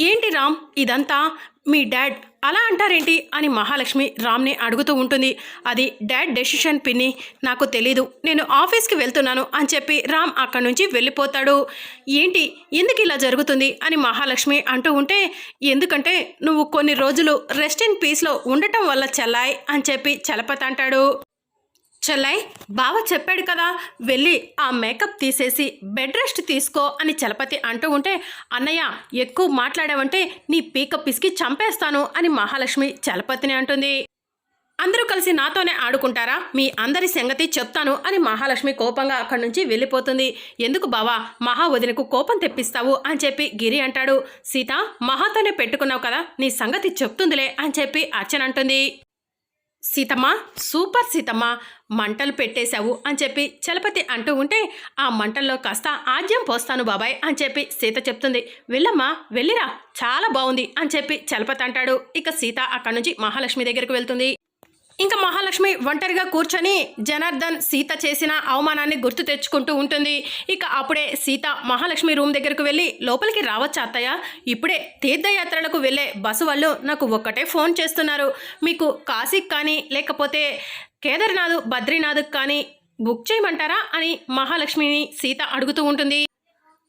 ఏంటి రామ్? ఇదంతా? మీ డాడ్ అలా అంటారేంటి? అని మహాలక్ష్మి రామ్ని అడుగుతూ ఉంటుంది. అది డాడ్ డెసిషన్ పిన్ని. నాకు తెలీదు. నేను ఆఫీస్కి వెళ్తున్నాను అని చెప్పి రామ్ అక్కడి నుంచి వెళ్ళిపోతాడు. ఏంటి? ఎందుకు ఇలా జరుగుతుంది? అని మహాలక్ష్మి అంటూ ఉంటే ఎందుకంటే నువ్వు కొన్ని రోజులు రెస్ట్ ఇన్ పీస్లో ఉండటం వల్ల చెల్లాయ్ అని చెప్పి చలపత అంటాడు చెల్లై బావ చెప్పాడు కదా వెళ్ళి ఆ మేకప్ తీసేసి బెడ్ రెస్ట్ తీసుకో అని చలపతి అంటూ ఉంటే అన్నయ్య ఎక్కువ మాట్లాడావంటే నీ పీకప్ పిసికి చంపేస్తాను అని మహాలక్ష్మి చలపతిని అంటుంది. అందరూ కలిసి నాతోనే ఆడుకుంటారా? మీ అందరి సంగతి చెప్తాను అని మహాలక్ష్మి కోపంగా అక్కడి నుంచి వెళ్ళిపోతుంది. ఎందుకు బావా మహా వదినకు కోపం తెప్పిస్తావు అని చెప్పి గిరి అంటాడు. సీత మహాతోనే పెట్టుకున్నావు కదా నీ సంగతి చెప్తుందిలే అని చెప్పి అర్చన అంటుంది. సీతమ్మ సూపర్ సీతమ్మ మంటలు పెట్టేశావు అని చెప్పి చలపతి అంటూ ఉంటే ఆ మంటల్లో కాస్త ఆజ్యం పోస్తాను బాబాయ్ అని చెప్పి సీత చెప్తుంది. వెళ్ళమ్మా వెళ్ళిరా చాలా బాగుంది అని చెప్పి చలపతి అంటాడు. ఇక సీత అక్కడి నుంచి మహాలక్ష్మి దగ్గరికి వెళ్తుంది. ఇంకా మహాలక్ష్మి ఒంటరిగా కూర్చొని జనార్దన్ సీత చేసిన అవమానాన్ని గుర్తు తెచ్చుకుంటూ ఉంటుంది. ఇక అప్పుడే సీత మహాలక్ష్మి రూమ్ దగ్గరకు వెళ్ళి లోపలికి రావచ్చా అత్తయ్య? ఇప్పుడే తీర్థయాత్రలకు వెళ్ళే బస్సు వాళ్ళు నాకు ఒక్కటే ఫోన్ చేస్తున్నారు. మీకు కాశీకి కానీ లేకపోతే కేదార్నాథ్ బద్రీనాథ్కి కానీ బుక్ చేయమంటారా? అని మహాలక్ష్మిని సీత అడుగుతూ ఉంటుంది.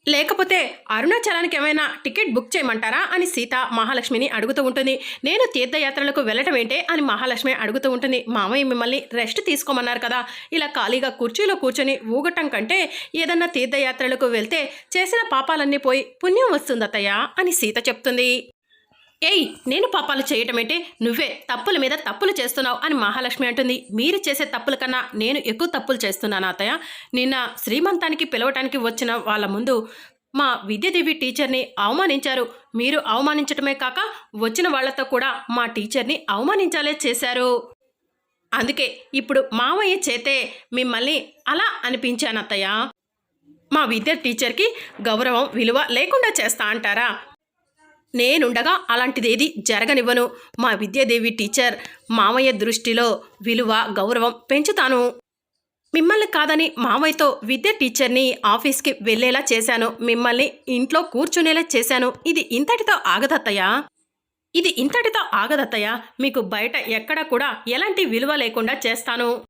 లేకపోతే అరుణాచలానికి ఏమైనా టికెట్ బుక్ చేయమంటారా అని సీత మహాలక్ష్మిని అడుగుతూ ఉంటుంది. నేను తీర్థయాత్రలకు వెళ్ళటం ఏంటే అని మహాలక్ష్మి అడుగుతూ ఉంటుంది. మామయ్య మిమ్మల్ని రెస్ట్ తీసుకోమన్నారు కదా. ఇలా ఖాళీగా కుర్చీలో కూర్చొని ఊగటం కంటే ఏదన్నా తీర్థయాత్రలకు వెళ్తే చేసిన పాపాలన్నీ పోయి పుణ్యం వస్తుంది అని సీత చెప్తుంది. ఏయ్ నేను పాపాలు చేయటం ఏంటి? నువ్వే తప్పుల మీద తప్పులు చేస్తున్నావు అని మహాలక్ష్మి అంటుంది. మీరు చేసే తప్పుల కన్నా నేను ఎక్కువ తప్పులు చేస్తున్నాను అత్తయ్య. నిన్న శ్రీమంతానికి పిలవటానికి వచ్చిన వాళ్ళ ముందు మా విద్యాదేవి టీచర్ని అవమానించారు. మీరు అవమానించటమే కాక వచ్చిన వాళ్ళతో కూడా మా టీచర్ని అవమానించాలే చేశారు. అందుకే ఇప్పుడు మావయ్య చేతే మిమ్మల్ని అలా అనిపించాను అత్తయ్య. మా విద్య టీచర్కి గౌరవం విలువ లేకుండా చేస్తా అంటారా? నేనుండగా అలాంటిదేది జరగనివ్వను. మా విద్యాదేవి టీచర్ మామయ్య దృష్టిలో విలువ గౌరవం పెంచుతాను. మిమ్మల్ని కాదని మామయ్యతో విద్య టీచర్ని ఆఫీస్కి వెళ్ళేలా చేశాను. మిమ్మల్ని ఇంట్లో కూర్చునేలా చేశాను. ఇది ఇంతటితో ఆగదత్తయ్యా? ఇది ఇంతటితో ఆగదత్తయ్యా? మీకు బయట ఎక్కడ కూడా ఎలాంటి విలువ లేకుండా చేస్తాను.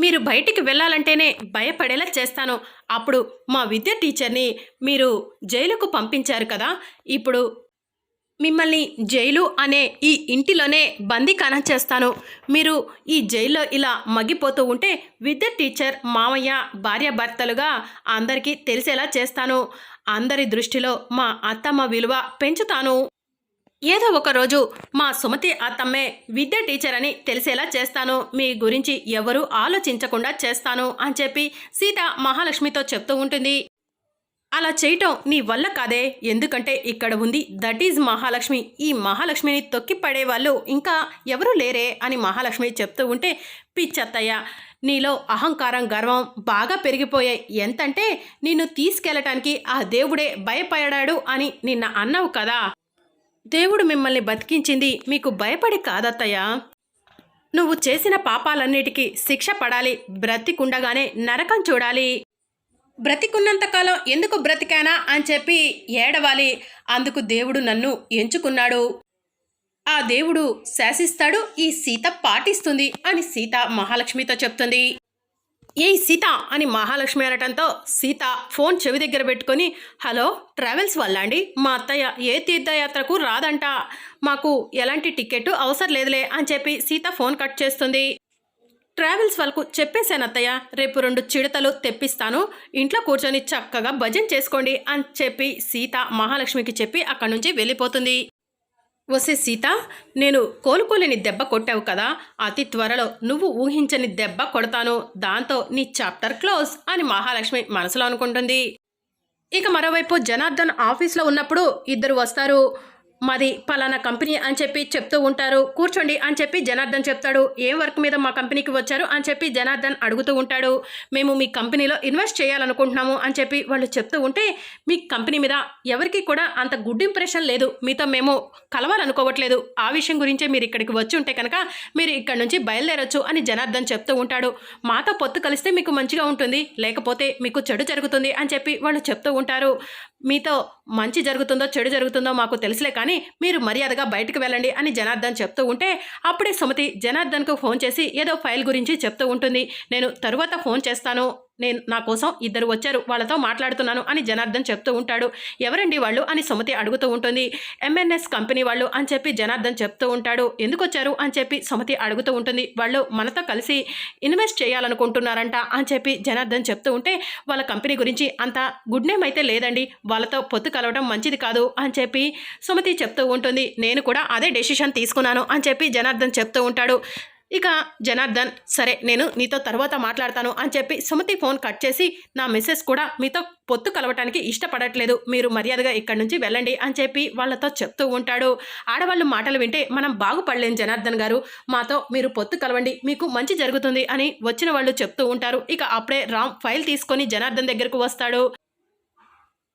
మీరు బయటికి వెళ్ళాలంటేనే భయపడేలా చేస్తాను. అప్పుడు మా విద్య టీచర్ని మీరు జైలుకు పంపించారు కదా? ఇప్పుడు మిమ్మల్ని జైలు అనే ఈ ఇంటిలోనే బందీఖాన చేస్తాను మీరు ఈ జైల్లో ఇలా మగ్గిపోతూ ఉంటే విద్య టీచర్ మామయ్య భార్యాభర్తలుగా అందరికీ తెలిసేలా చేస్తాను. అందరి దృష్టిలో మా అత్తమ్మ విలువ పెంచుతాను. ఏదో ఒక రోజు మా సుమతి అత్తమ్మే విద్య టీచర్ అని తెలిసేలా చేస్తాను. మీ గురించి ఎవరూ ఆలోచించకుండా చేస్తాను అని చెప్పి సీత మహాలక్ష్మితో చెప్తూ ఉంటుంది. అలా చేయటం నీ వల్ల కాదే. ఎందుకంటే ఇక్కడ ఉంది దట్ ఈజ్ మహాలక్ష్మి. ఈ మహాలక్ష్మిని తొక్కి పడేవాళ్ళు ఇంకా ఎవరూ లేరే అని మహాలక్ష్మి చెప్తూ ఉంటే పిచ్చత్తయ్య నీలో అహంకారం గర్వం బాగా పెరిగిపోయాయి ఎంతంటే నిన్ను తీసుకెళ్ళటానికి ఆ దేవుడే భయపడాడు అని నిన్న అన్నావు కదా. దేవుడు మిమ్మల్ని బతికించింది మీకు భయపడి కాదత్తయ్య. నువ్వు చేసిన పాపాలన్నిటికీ శిక్ష పడాలి బ్రతికుండగానే నరకం చూడాలి. బ్రతికున్నంతకాలం ఎందుకు బ్రతికానా అని చెప్పి ఏడవాలి. అందుకు దేవుడు నన్ను ఎంచుకున్నాడు. ఆ దేవుడు శాసిస్తాడు ఈ సీత పాటిస్తుంది అని సీత మహాలక్ష్మితో చెప్తుంది. ఏ సీత అని మహాలక్ష్మి అనటంతో సీత ఫోన్ చెవి దగ్గర పెట్టుకొని హలో ట్రావెల్స్ వల్ల అండి? మా అత్తయ్య ఏ తీర్థయాత్రకు రాదంట. మాకు ఎలాంటి టికెట్ అవసరం లేదులే అని చెప్పి సీత ఫోన్ కట్ చేస్తుంది. ట్రావెల్స్ వాళ్ళకు చెప్పేశాను అత్తయ్య. రేపు రెండు చిడతలు తెప్పిస్తాను. ఇంట్లో కూర్చొని చక్కగా భజన చేసుకోండి అని చెప్పి సీత మహాలక్ష్మికి చెప్పి అక్కడి నుంచి వెళ్ళిపోతుంది. వసే సీత నేను కోలుకోలేని దెబ్బ కొట్టావు కదా. అతి త్వరలో నువ్వు ఊహించని దెబ్బ కొడతాను. దాంతో నీ చాప్టర్ క్లోజ్ అని మహాలక్ష్మి మనసులో అనుకుంటుంది. ఇక మరోవైపు జనార్దన్ ఆఫీస్లో ఉన్నప్పుడు ఇద్దరు వస్తారు. మాది పలానా కంపెనీ అని చెప్పి చెప్తూ ఉంటారు. కూర్చోండి అని చెప్పి జనార్దన్ చెప్తాడు. ఏ వర్క్ మీద మా కంపెనీకి వచ్చారు అని చెప్పి జనార్దన్ అడుగుతూ ఉంటాడు. మేము మీ కంపెనీలో ఇన్వెస్ట్ చేయాలనుకుంటున్నాము అని చెప్పి వాళ్ళు చెప్తూ ఉంటే మీ కంపెనీ మీద ఎవరికి కూడా అంత గుడ్ ఇంప్రెషన్ లేదు. మీతో మేము కలవాలనుకోవట్లేదు. ఆ విషయం గురించే మీరు ఇక్కడికి వచ్చి ఉంటే కనుక మీరు ఇక్కడ నుంచి బయలుదేరొచ్చు అని జనార్దన్ చెప్తూ ఉంటాడు. మాతో పొత్తు కలిస్తే మీకు మంచిగా ఉంటుంది. లేకపోతే మీకు చెడు జరుగుతుంది అని చెప్పి వాళ్ళు చెప్తూ ఉంటారు. మీతో మంచి జరుగుతుందో చెడు జరుగుతుందో మాకు తెలుసులే కానీ మీరు మర్యాదగా బయటకు వెళ్ళండి అని జనార్దన్ చెప్తూ ఉంటే అప్పుడే సుమతి జనార్దన్కు ఫోన్ చేసి ఏదో ఫైల్ గురించి చెప్తూ ఉంటుంది. నేను తరువాత ఫోన్ చేస్తాను. నేను నా కోసం ఇద్దరు వచ్చారు వాళ్ళతో మాట్లాడుతున్నాను అని జనార్దన్ చెప్తూ ఉంటాడు. ఎవరండి వాళ్ళు అని సుమతి అడుగుతూ ఉంటుంది. ఎంఎన్ఎస్ కంపెనీ వాళ్ళు అని చెప్పి జనార్దన్ చెప్తూ ఉంటాడు. ఎందుకు వచ్చారు అని చెప్పి సుమతి అడుగుతూ ఉంటుంది. వాళ్ళు మనతో కలిసి ఇన్వెస్ట్ చేయాలనుకుంటున్నారంట అని చెప్పి జనార్దన్ చెప్తూ ఉంటే వాళ్ళ కంపెనీ గురించి అంత గుడ్ నేమ్ అయితే లేదండి. వాళ్ళతో పొత్తు కలవడం మంచిది కాదు అని చెప్పి సుమతి చెప్తూ ఉంటుంది. నేను కూడా అదే డెసిషన్ తీసుకున్నాను అని చెప్పి జనార్దన్ చెప్తూ ఉంటాడు. ఇక జనార్దన్ సరే నేను నీతో తర్వాత మాట్లాడతాను అని చెప్పి సుమతి ఫోన్ కట్ చేసి నా మెసేజ్ కూడా మీతో పొత్తు కలవటానికి ఇష్టపడట్లేదు మీరు మర్యాదగా ఇక్కడి నుంచి వెళ్ళండి అని చెప్పి వాళ్ళతో చెప్తూ ఉంటాడు. ఆడవాళ్ళు మాటలు వింటే మనం బాగుపడలేం జనార్దన్ గారు. మాతో మీరు పొత్తు కలవండి మీకు మంచి జరుగుతుంది అని వచ్చిన వాళ్ళు చెప్తూ ఉంటారు. ఇక అప్పుడే రామ్ ఫైల్ తీసుకొని జనార్దన్ దగ్గరకు వస్తాడు.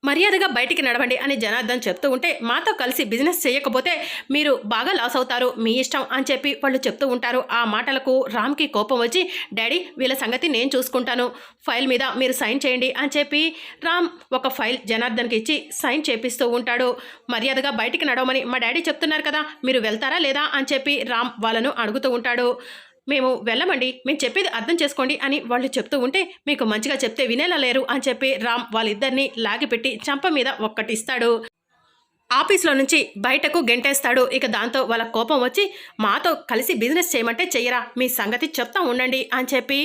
మర్యాదగా బయటికి నడవండి అని జనార్దన్ చెప్తూ ఉంటే మాతో కలిసి బిజినెస్ చేయకపోతే మీరు బాగా లాస్ అవుతారు మీ ఇష్టం అని చెప్పి వాళ్ళు చెప్తూ ఉంటారు. ఆ మాటలకు రామ్కి కోపం వచ్చి డాడీ వీళ్ళ సంగతి నేను చూసుకుంటాను. ఫైల్ మీద మీరు సైన్ చేయండి అని చెప్పి రామ్ ఒక ఫైల్ జనార్దన్కి ఇచ్చి సైన్ చేపిస్తూ ఉంటాడు. మర్యాదగా బయటికి నడవమని మా డాడీ చెప్తున్నారు కదా మీరు వెళ్తారా లేదా అని చెప్పి రామ్ వాళ్ళను అడుగుతూ ఉంటాడు. మేము వెళ్ళమండి మేము చెప్పేది అర్థం చేసుకోండి అని వాళ్ళు చెప్తూ ఉంటే మీకు మంచిగా చెప్తే వినేలా లేరు అని చెప్పి రామ్ వాళ్ళిద్దరిని లాగిపెట్టి చంప మీద ఒక్కటిస్తాడు. ఆఫీస్లో నుంచి బయటకు గెంటేస్తాడు. ఇక దాంతో వాళ్ళ కోపం వచ్చి మాతో కలిసి బిజినెస్ చేయమంటే చెయ్యరా మీ సంగతి చెప్తా ఉండండి అని చెప్పి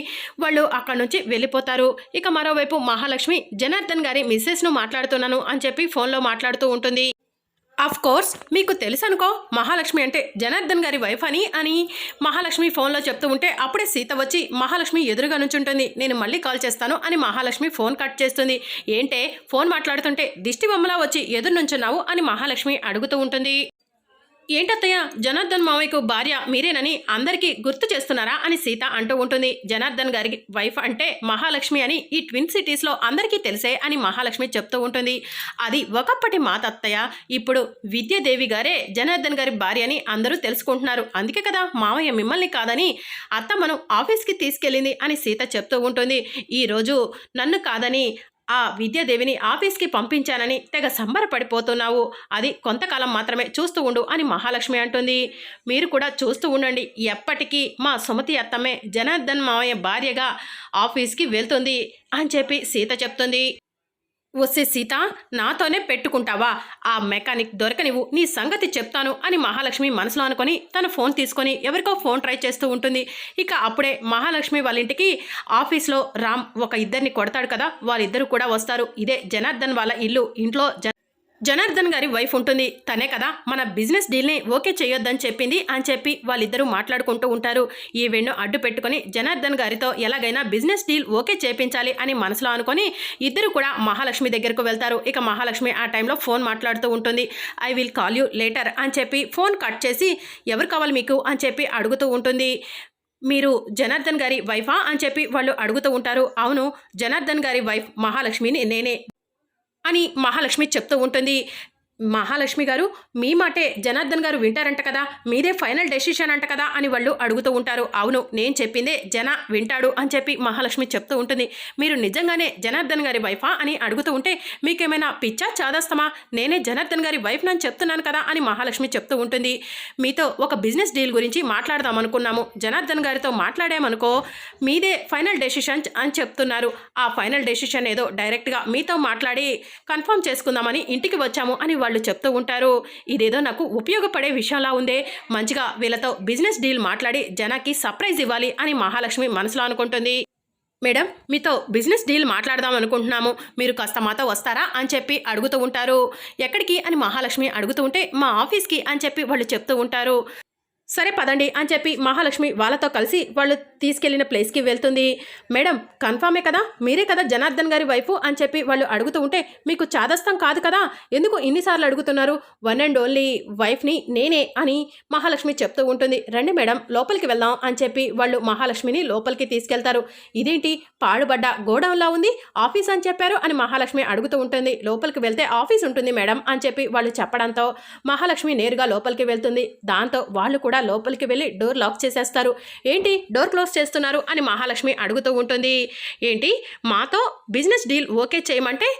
వాళ్ళు అక్కడి నుంచి వెళ్ళిపోతారు. ఇక మరోవైపు మహాలక్ష్మి జనార్దన్ గారి మిస్సెస్ను మాట్లాడుతున్నాను అని చెప్పి ఫోన్లో మాట్లాడుతూ ఉంటుంది. అఫ్ కోర్స్ మీకు తెలుసు అనుకో మహాలక్ష్మి అంటే జనార్దన్ గారి వైఫ్ అని అని మహాలక్ష్మి ఫోన్లో చెప్తూ ఉంటే అప్పుడే సీత వచ్చి మహాలక్ష్మి ఎదురుగా నుంచుంటుంది నేను మళ్ళీ కాల్ చేస్తాను అని మహాలక్ష్మి ఫోన్ కట్ చేస్తుంది. ఏంటే ఫోన్ మాట్లాడుతుంటే దిష్టి బొమ్మలా వచ్చి ఎదురు నుంచున్నావు అని మహాలక్ష్మి అడుగుతూ ఉంటుంది. ఏంటత్తయ్య? జనార్దన్ మావయ్యకు భార్య మీరేనని అందరికీ గుర్తు చేస్తున్నారా అని సీత అంటూ ఉంటుంది. జనార్దన్ గారి వైఫ్ అంటే మహాలక్ష్మి అని ఈ ట్విన్ సిటీస్లో అందరికీ తెలిసే అని మహాలక్ష్మి చెప్తూ ఉంటుంది. అది ఒకప్పటి మా తత్తయ్య ఇప్పుడు విద్యాదేవి గారే జనార్దన్ గారి భార్య అని అందరూ తెలుసుకుంటున్నారు. అందుకే కదా మావయ్య మిమ్మల్ని కాదని అత్త మనం ఆఫీస్కి తీసుకెళ్ళింది అని సీత చెప్తూ ఉంటుంది. ఈరోజు నన్ను కాదని ఆ విద్యాదేవిని ఆఫీస్కి పంపించానని తెగ సంబరపడిపోతున్నావు. అది కొంతకాలం మాత్రమే చూస్తూ ఉండు అని మహాలక్ష్మి అంటుంది. మీరు కూడా చూస్తూ ఉండండి. ఎప్పటికీ మా సుమతి అత్తమ్మే జనార్దన్ మామయ్య భార్యగా ఆఫీస్కి వెళ్తుంది అని చెప్పి సీత చెప్తుంది. వస్తే సీత నాతోనే పెట్టుకుంటావా? ఆ మెకానిక్ దొరకనివ్వు నీ సంగతి చెప్తాను అని మహాలక్ష్మి మనసులో అనుకొని తన ఫోన్ తీసుకొని ఎవరికో ఫోన్ ట్రై చేస్తూ ఉంటుంది. ఇక అప్పుడే మహాలక్ష్మి వాళ్ళ ఇంటికి ఆఫీస్లో రామ్ ఒక ఇద్దరిని కొడతాడు కదా వాళ్ళిద్దరూ కూడా వస్తారు. ఇదే జనార్దన్ వాళ్ళ ఇల్లు. ఇంట్లో జన జనార్దన్ గారి వైఫ్ ఉంటుంది. తనే కదా మన బిజినెస్ డీల్ని ఓకే చేయొద్దని చెప్పింది అని చెప్పి వాళ్ళిద్దరూ మాట్లాడుకుంటూ ఉంటారు. ఈ వెన్ను అడ్డు పెట్టుకుని జనార్దన్ గారితో ఎలాగైనా బిజినెస్ డీల్ ఓకే చేపించాలి అని మనసులో అనుకొని ఇద్దరు కూడా మహాలక్ష్మి దగ్గరకు వెళ్తారు. ఇక మహాలక్ష్మి ఆ టైంలో ఫోన్ మాట్లాడుతూ ఉంటుంది. I will call you later అని చెప్పి ఫోన్ కట్ చేసి ఎవరు కావాలి మీకు? అని చెప్పి అడుగుతూ ఉంటుంది. మీరు జనార్దన్ గారి వైఫా? అని చెప్పి వాళ్ళు అడుగుతూ ఉంటారు. అవును జనార్దన్ గారి వైఫ్ మహాలక్ష్మిని నేనే. అని మహాలక్ష్మి చెప్తూ ఉంటుంది. మహాలక్ష్మి గారు మీ మాటే జనార్దన్ గారు వింటారంట కదా మీదే ఫైనల్ డెసిషన్ అంట కదా అని వాళ్ళు అడుగుతూ ఉంటారు. అవును నేను చెప్పిందే జన వింటాడు అని చెప్పి మహాలక్ష్మి చెప్తూ ఉంటుంది. మీరు నిజంగానే జనార్దన్ గారి వైఫా? అని అడుగుతూ ఉంటే మీకేమైనా పిచ్చా చాదస్తమా? నేనే జనార్దన్ గారి వైఫ్ నని చెప్తున్నాను కదా అని మహాలక్ష్మి చెప్తూ ఉంటుంది. మీతో ఒక బిజినెస్ డీల్ గురించి మాట్లాడదాం అనుకున్నాము జనార్దన్ గారితో మాట్లాడామనుకో మీదే ఫైనల్ డెసిషన్ అని చెప్తున్నారు. ఆ ఫైనల్ డెసిషన్ ఏదో డైరెక్ట్గా మీతో మాట్లాడి కన్ఫర్మ్ చేసుకుందామని ఇంటికి వచ్చాము అని వాళ్ళు చెప్తూ ఉంటారు. ఇదేదో నాకు ఉపయోగపడే విషయంలా ఉందే. మంచిగా వీళ్ళతో బిజినెస్ డీల్ మాట్లాడి జనాకి సర్ప్రైజ్ ఇవ్వాలి అని మహాలక్ష్మి మనసులో అనుకుంటుంది. మేడం మీతో బిజినెస్ డీల్ మాట్లాడదాం అనుకుంటున్నాము. మీరు కాస్త మాతో వస్తారా అని చెప్పి అడుగుతూ ఉంటారు. ఎక్కడికి అని మహాలక్ష్మి అడుగుతూ ఉంటే మా ఆఫీస్కి అని చెప్పి వాళ్ళు చెప్తూ ఉంటారు. సరే పదండి అని చెప్పి మహాలక్ష్మి వాళ్ళతో కలిసి వాళ్ళు తీసుకెళ్ళిన ప్లేస్కి వెళ్తుంది. మేడం కన్ఫామే కదా? మీరే కదా జనార్దన్ గారి వైఫ్ అని చెప్పి వాళ్ళు అడుగుతూ ఉంటే మీకు చాదస్తం కాదు కదా? ఎందుకు ఇన్నిసార్లు అడుగుతున్నారు? వన్ అండ్ ఓన్లీ వైఫ్ని నేనే అని మహాలక్ష్మి చెప్తూ ఉంటుంది. రండి మేడం లోపలికి వెళ్దాం అని చెప్పి వాళ్ళు మహాలక్ష్మిని లోపలికి తీసుకెళ్తారు. ఇదేంటి? పాడుబడ్డ గోడౌన్లా ఉంది? ఆఫీస్ అని చెప్పారు అని మహాలక్ష్మి అడుగుతూ ఉంటుంది. లోపలికి వెళ్తే ఆఫీస్ ఉంటుంది మేడం అని చెప్పి వాళ్ళు చెప్పడంతో మహాలక్ష్మి నేరుగా లోపలికి వెళ్తుంది. దాంతో వాళ్ళు కూడా లోపలికి వెళ్ళి డోర్ లాక్ చేసేస్తారు. ఏంటి డోర్ క్లోజ్ చేస్తున్నారు అని మహాలక్ష్మి అడుగుతూ ఉంటుంది. ఏంటి మాతో బిజినెస్ డీల్ ఓకే చేయమంటే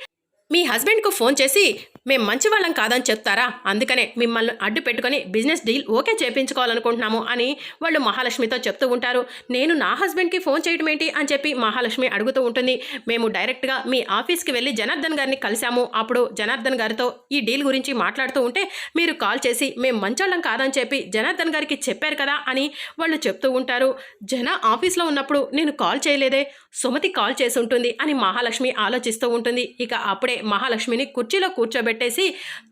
మీ హస్బెండ్కు ఫోన్ చేసి మేము మంచి వాళ్ళం కాదని చెప్తారా? అందుకనే మిమ్మల్ని అడ్డు పెట్టుకొని బిజినెస్ డీల్ ఓకే చేయించుకోవాలనుకుంటున్నాము అని వాళ్ళు మహాలక్ష్మితో చెప్తూ ఉంటారు. నేను నా హస్బెండ్కి ఫోన్ చేయడం ఏంటి అని చెప్పి మహాలక్ష్మి అడుగుతూ ఉంటుంది. మేము డైరెక్ట్గా మీ ఆఫీస్కి వెళ్ళి జనార్దన్ గారిని కలిశాము. అప్పుడు జనార్దన్ గారితో ఈ డీల్ గురించి మాట్లాడుతూ ఉంటే మీరు కాల్ చేసి మేము మంచోళ్ళం కాదని చెప్పి జనార్దన్ గారికి చెప్పారు కదా అని వాళ్ళు చెప్తూ ఉంటారు. జన ఆఫీస్లో ఉన్నప్పుడు నేను కాల్ చేయలేదే సుమతి కాల్ చేసి ఉంటుంది అని మహాలక్ష్మి ఆలోచిస్తూ ఉంటుంది. ఇక అప్పుడే మహాలక్ష్మిని కుర్చీలో కూర్చోబెట్టి పెట్టేసి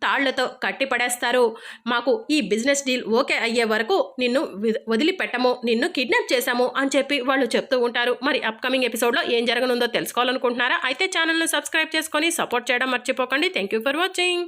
తాళ్ళతో కట్టి పడేస్తారు మాకు ఈ బిజినెస్ డీల్ ఓకే అయ్యే వరకు నిన్ను వదిలిపెట్టము నిన్ను కిడ్నాప్ చేశాము అని చెప్పి వాళ్ళు చెప్తూ ఉంటారు. మరి అప్కమింగ్ ఎపిసోడ్లో ఏం జరగనుందో తెలుసుకోవాలనుకుంటున్నారా? అయితే ఛానల్ను సబ్స్క్రైబ్ చేసుకొని సపోర్ట్ చేయడం మర్చిపోకండి. Thank you for watching.